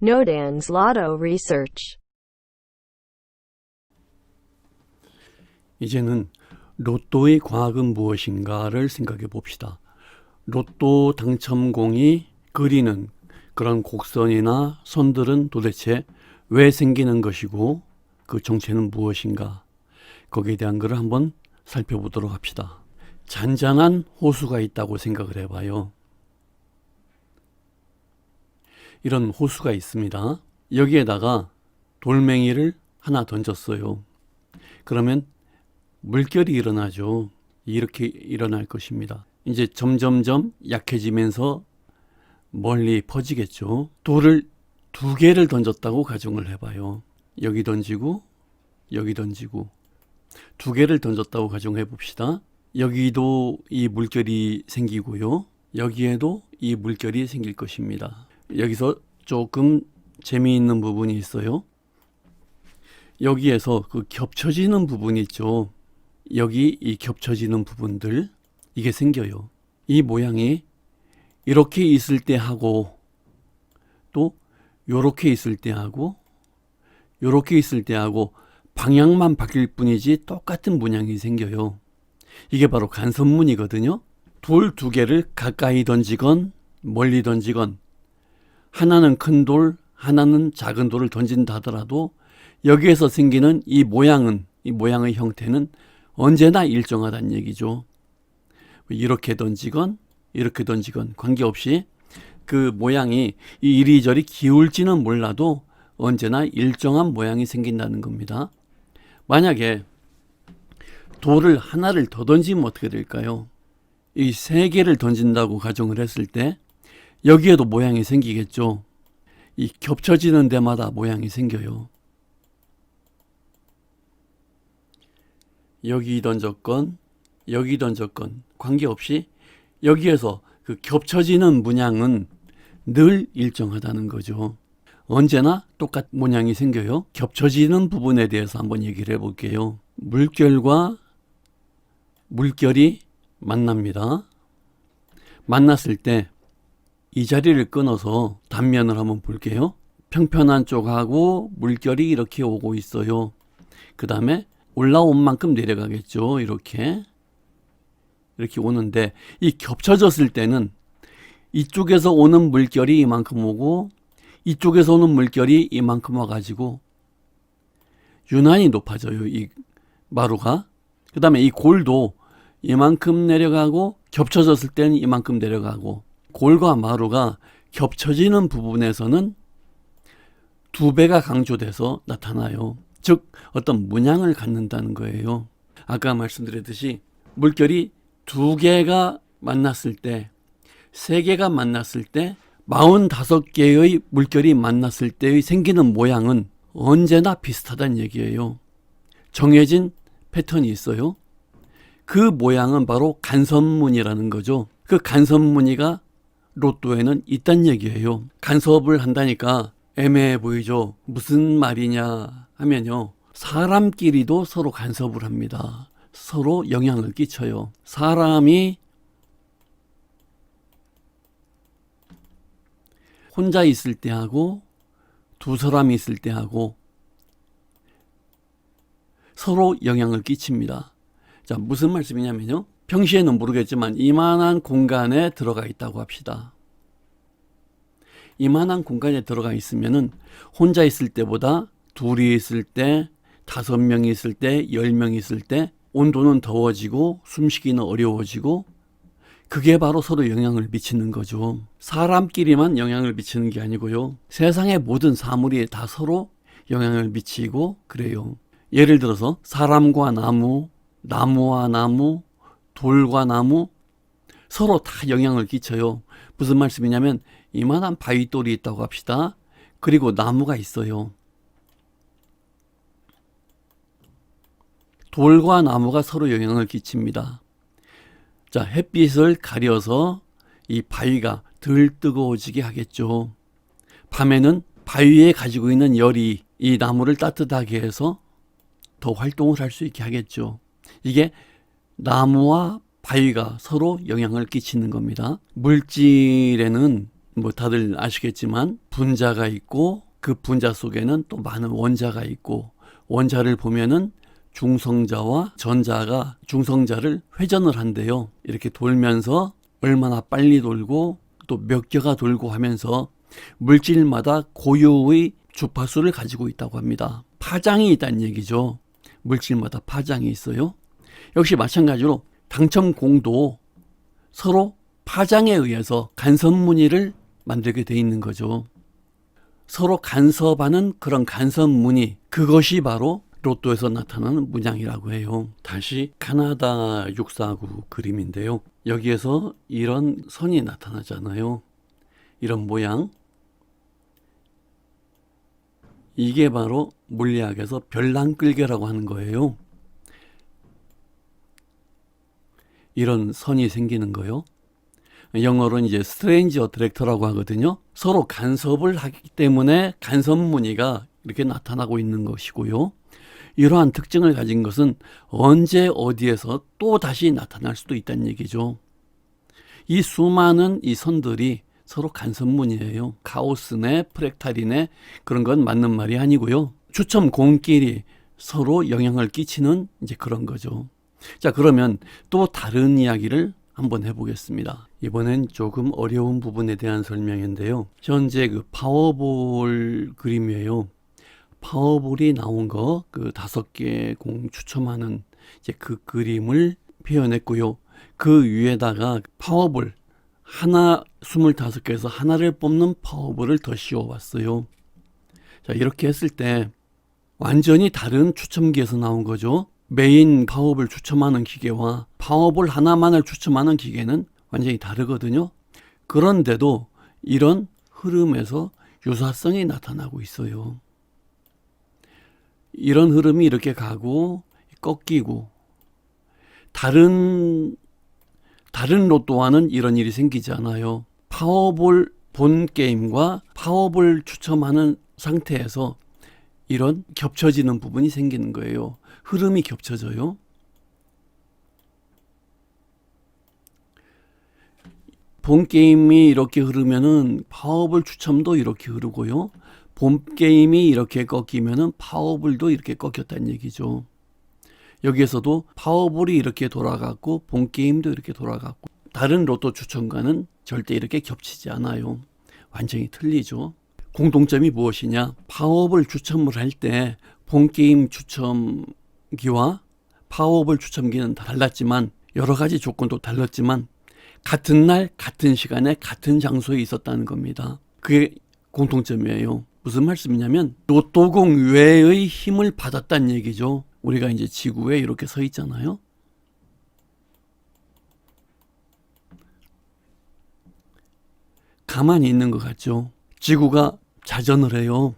Nodan's Lotto Research. 이제는 로또의 과학은 무엇인가를 생각해 봅시다. 로또 당첨공이 그리는 그런 곡선이나 선들은 도대체 왜 생기는 것이고 그 정체는 무엇인가 거기에 대한 것을 한번 살펴보도록 합시다. 잔잔한 호수가 있다고 생각을 해봐요. 이런 호수가 있습니다. 여기에다가 돌멩이를 하나 던졌어요. 그러면 물결이 일어나죠. 이렇게 일어날 것입니다. 이제 점점점 약해지면서 멀리 퍼지겠죠. 돌을 두 개를 던졌다고 가정을 해봐요. 여기 던지고 여기 던지고 두 개를 던졌다고 가정해 봅시다. 여기도 이 물결이 생기고요. 여기에도 이 물결이 생길 것입니다. 여기서 조금 재미있는 부분이 있어요. 여기에서 그 겹쳐지는 부분이 있죠. 여기 이 겹쳐지는 부분들 이게 생겨요. 이 모양이 이렇게 있을 때 하고 또 요렇게 있을 때 하고 요렇게 있을 때 하고 방향만 바뀔 뿐이지 똑같은 문양이 생겨요. 이게 바로 간선문이거든요. 돌 두 개를 가까이 던지건 멀리 던지건 하나는 큰 돌, 하나는 작은 돌을 던진다 하더라도 여기에서 생기는 이 모양은 이 모양의 형태는 언제나 일정하다는 얘기죠. 이렇게 던지건 이렇게 던지건 관계없이 그 모양이 이 이리저리 기울지는 몰라도 언제나 일정한 모양이 생긴다는 겁니다. 만약에 돌을 하나를 더 던지면 어떻게 될까요? 이 세 개를 던진다고 가정을 했을 때 여기에도 모양이 생기겠죠. 이 겹쳐지는 데마다 모양이 생겨요. 여기 던졌건 여기 던졌건 관계없이 여기에서 그 겹쳐지는 문양은 늘 일정하다는 거죠. 언제나 똑같은 모양이 생겨요. 겹쳐지는 부분에 대해서 한번 얘기를 해볼게요. 물결과 물결이 만납니다. 만났을 때 이 자리를 끊어서 단면을 한번 볼게요. 평편한 쪽하고 물결이 이렇게 오고 있어요. 그 다음에 올라온 만큼 내려가겠죠. 이렇게. 이렇게 오는데 이 겹쳐졌을 때는 이쪽에서 오는 물결이 이만큼 오고 이쪽에서 오는 물결이 이만큼 와가지고 유난히 높아져요. 이 마루가. 그 다음에 이 골도 이만큼 내려가고 겹쳐졌을 때는 이만큼 내려가고 골과 마루가 겹쳐지는 부분에서는 두 배가 강조돼서 나타나요. 즉 어떤 문양을 갖는다는 거예요. 아까 말씀드렸듯이 물결이 두 개가 만났을 때, 세 개가 만났을 때, 45개의 물결이 만났을 때의 생기는 모양은 언제나 비슷하다는 얘기예요. 정해진 패턴이 있어요. 그 모양은 바로 간선무늬라는 거죠. 그 간선무늬가 로또에는 있단 얘기예요. 간섭을 한다니까 애매해 보이죠. 무슨 말이냐 하면요. 사람끼리도 서로 간섭을 합니다. 서로 영향을 끼쳐요. 사람이 혼자 있을 때 하고 두 사람이 있을 때 하고 서로 영향을 끼칩니다. 자, 무슨 말씀이냐면요. 평시에는 모르겠지만 이만한 공간에 들어가 있다고 합시다. 이만한 공간에 들어가 있으면은 혼자 있을 때보다 둘이 있을 때, 다섯 명이 있을 때, 열 명이 있을 때 온도는 더워지고 숨쉬기는 어려워지고 그게 바로 서로 영향을 미치는 거죠. 사람끼리만 영향을 미치는 게 아니고요. 세상의 모든 사물이 다 서로 영향을 미치고 그래요. 예를 들어서 사람과 나무, 나무와 나무, 돌과 나무 서로 다 영향을 끼쳐요. 무슨 말씀이냐면 이만한 바위돌이 있다고 합시다. 그리고 나무가 있어요. 돌과 나무가 서로 영향을 끼칩니다. 자, 햇빛을 가려서 이 바위가 덜 뜨거워지게 하겠죠. 밤에는 바위에 가지고 있는 열이 이 나무를 따뜻하게 해서 더 활동을 할 수 있게 하겠죠. 이게 나무와 바위가 서로 영향을 끼치는 겁니다. 물질에는 뭐 다들 아시겠지만 분자가 있고 그 분자 속에는 또 많은 원자가 있고 원자를 보면은 중성자와 전자가 중성자를 회전을 한대요. 이렇게 돌면서 얼마나 빨리 돌고 또 몇 개가 돌고 하면서 물질마다 고유의 주파수를 가지고 있다고 합니다. 파장이 있다는 얘기죠. 물질마다 파장이 있어요. 역시 마찬가지로 당첨공도 서로 파장에 의해서 간섭무늬를 만들게 돼 있는 거죠. 서로 간섭하는 그런 간섭무늬 그것이 바로 로또에서 나타나는 문양이라고 해요. 다시 카나다 649 그림인데요. 여기에서 이런 선이 나타나잖아요. 이런 모양. 이게 바로 물리학에서 별난 끌개라고 하는 거예요. 이런 선이 생기는 거요. 영어로는 이제 스트레인지 어트랙터라고 하거든요. 서로 간섭을 하기 때문에 간섭 무늬가 이렇게 나타나고 있는 것이고요. 이러한 특징을 가진 것은 언제 어디에서 또 다시 나타날 수도 있다는 얘기죠. 이 수많은 이 선들이 서로 간섭문이에요. 카오스네, 프랙탈이네 그런 건 맞는 말이 아니고요. 추첨 공끼리 서로 영향을 끼치는 이제 그런 거죠. 자, 그러면 또 다른 이야기를 한번 해보겠습니다. 이번엔 조금 어려운 부분에 대한 설명인데요. 현재 그 파워볼 그림이에요. 파워볼이 나온 거 그 다섯 개 공 추첨하는 이제 그 그림을 표현했고요. 그 위에다가 파워볼 하나 25개에서 하나를 뽑는 파워볼을 더 씌워봤어요. 자, 이렇게 했을 때 완전히 다른 추첨기에서 나온 거죠. 메인 파워볼 추첨하는 기계와 파워볼 하나만을 추첨하는 기계는 완전히 다르거든요. 그런데도 이런 흐름에서 유사성이 나타나고 있어요. 이런 흐름이 이렇게 가고 꺾이고 다른 다른 로또와는 이런 일이 생기지 않아요. 파워볼 본 게임과 파워볼 추첨하는 상태에서 이런 겹쳐지는 부분이 생기는 거예요. 흐름이 겹쳐져요. 본 게임이 이렇게 흐르면은 파워볼 추첨도 이렇게 흐르고요. 본 게임이 이렇게 꺾이면은 파워볼도 이렇게 꺾였다는 얘기죠. 여기에서도 파워볼이 이렇게 돌아갔고 본 게임도 이렇게 돌아갔고 다른 로또 추첨과는 절대 이렇게 겹치지 않아요. 완전히 틀리죠. 공통점이 무엇이냐? 파워볼 추첨을 할 때 본 게임 추첨 기와 파워볼 추첨기는 달랐지만 여러 가지 조건도 달랐지만 같은 날 같은 시간에 같은 장소에 있었다는 겁니다. 그게 공통점이에요. 무슨 말씀이냐면 로또공 외의 힘을 받았다는 얘기죠. 우리가 이제 지구에 이렇게 서 있잖아요. 가만히 있는 것 같죠. 지구가 자전을 해요.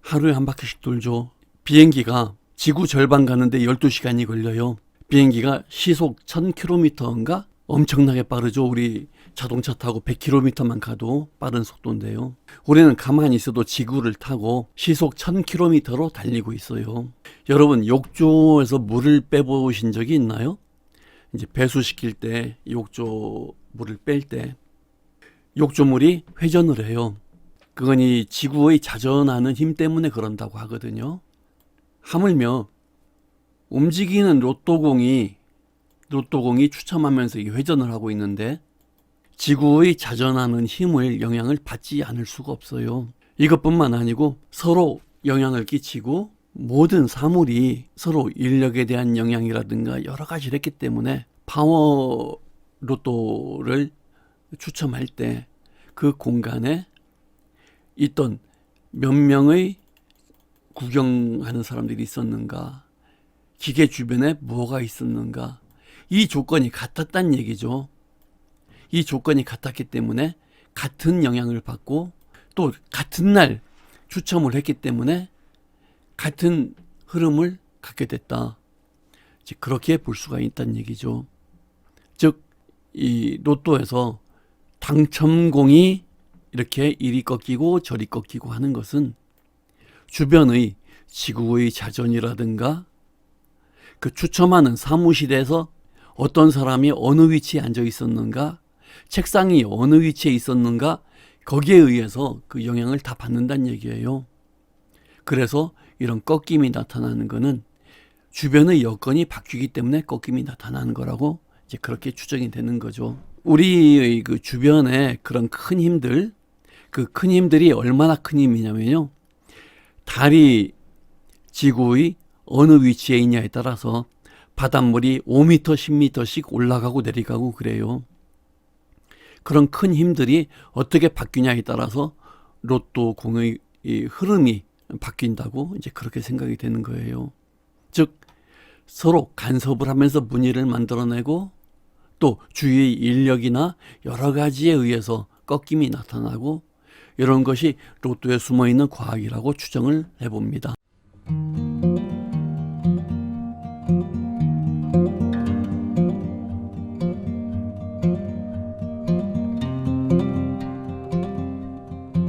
하루에 한 바퀴씩 돌죠. 비행기가 지구 절반 가는데 12시간이 걸려요. 비행기가 시속 1000km인가? 엄청나게 빠르죠. 우리 자동차 타고 100km만 가도 빠른 속도인데요. 우리는 가만히 있어도 지구를 타고 시속 1000km로 달리고 있어요. 여러분, 욕조에서 물을 빼보신 적이 있나요? 이제 배수시킬 때 욕조 물을 뺄 때 욕조물이 회전을 해요. 그건 이 지구의 자전하는 힘 때문에 그런다고 하거든요. 하물며 움직이는 로또공이 로또공이 추첨하면서 이 회전을 하고 있는데 지구의 자전하는 힘을 영향을 받지 않을 수가 없어요. 이것뿐만 아니고 서로 영향을 끼치고 모든 사물이 서로 인력에 대한 영향이라든가 여러 가지를 했기 때문에 파워 로또를 추첨할 때 그 공간에 있던 몇 명의 구경하는 사람들이 있었는가, 기계 주변에 뭐가 있었는가, 이 조건이 같았단 얘기죠. 이 조건이 같았기 때문에 같은 영향을 받고 또 같은 날 추첨을 했기 때문에 같은 흐름을 갖게 됐다. 이제 그렇게 볼 수가 있다는 얘기죠. 즉, 이 로또에서 당첨공이 이렇게 이리 꺾이고 저리 꺾이고 하는 것은 주변의 지구의 자전이라든가 그 추첨하는 사무실에서 어떤 사람이 어느 위치에 앉아 있었는가, 책상이 어느 위치에 있었는가, 거기에 의해서 그 영향을 다 받는다는 얘기예요. 그래서 이런 꺾임이 나타나는 거는 주변의 여건이 바뀌기 때문에 꺾임이 나타나는 거라고 이제 그렇게 추정이 되는 거죠. 우리의 그 주변에 그런 큰 힘들, 그 큰 힘들이 얼마나 큰 힘이냐면요. 달이 지구의 어느 위치에 있냐에 따라서 바닷물이 5m, 10m씩 올라가고 내려가고 그래요. 그런 큰 힘들이 어떻게 바뀌냐에 따라서 로또 공의 이 흐름이 바뀐다고 이제 그렇게 생각이 되는 거예요. 즉 서로 간섭을 하면서 무늬를 만들어내고 또 주위의 인력이나 여러 가지에 의해서 꺾임이 나타나고 이런 것이 로또에 숨어 있는 과학이라고 추정을 해봅니다.